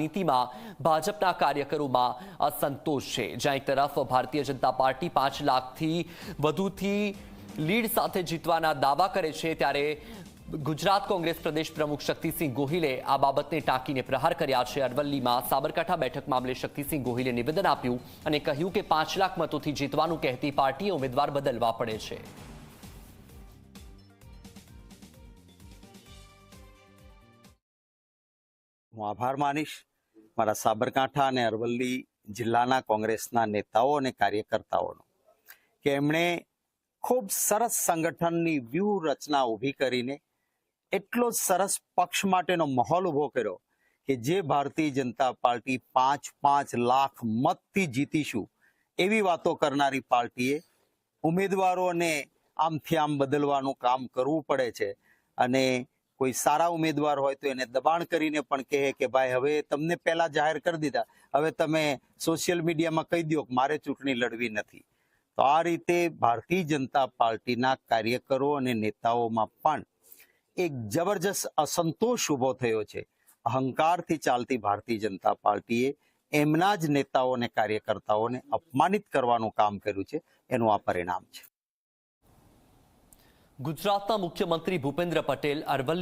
રાજનીતિમાં ભાજપના કાર્યકરોમાં અસંતોષ છે. જ્યાં એક તરફ ભારતીય જનતા પાર્ટી પાંચ લાખથી વધુથી લીડ સાથે જીતવાના દાવા કરે છે, ત્યારે ગુજરાત કોંગ્રેસ પ્રદેશ પ્રમુખ શક્તિસિંહ ગોહિલે આ બાબતને ટાંકીને પ્રહાર કર્યા છે. અરવલ્લીમાં સાબરકાંઠા બેઠક મામલે શક્તિસિંહ ગોહિલે નિવેદન આપ્યું અને કહ્યું કે પાંચ લાખ મતોથી જીતવાનું કહેતી પાર્ટીએ ઉમેદવાર બદલવા પડે છે. હું આભાર માનીશ. મારા સાબરકાંઠા અને અરવલ્લી જિલ્લાના કોંગ્રેસના નેતાઓ અને કાર્યકર્તાઓનો કે એમણે ખૂબ સરસ સંગઠનની વ્યૂહરચના ઊભી કરીને એટલો સરસ પક્ષ માટેનો માહોલ ઊભો કર્યો કે જે ભારતીય જનતા પાર્ટી પાંચ પાંચ લાખ મતથી જીતીશું એવી વાતો કરનારી પાર્ટીએ ઉમેદવારોને આમથી આમ બદલવાનું કામ કરવું પડે છે અને કોઈ સારા ઉમેદવાર હોય તો એને દબાણ કરીને પણ કહે કે ભાઈ, હવે તમને પહેલા જાહેર કરી દીધા. હવે તમે સોશિયલ મીડિયામાં કહી દો મારે ચૂંટણી લડવી નથી. તો આ રીતે ભારતીય જનતા પાર્ટીના કાર્યકરો અને નેતાઓમાં પણ એક જબરજસ્ત અસંતોષ ઊભો થયો છે. અહંકારથી ચાલતી ભારતીય જનતા પાર્ટીએ એમના જ નેતાઓ અને કાર્યકર્તાઓને અપમાનિત કરવાનું કામ કર્યું છે. એનું આ પરિણામ છે. ગુજરાતના મુખ્યમંત્રી ભૂપેન્દ્ર પટેલ અરવલ્લી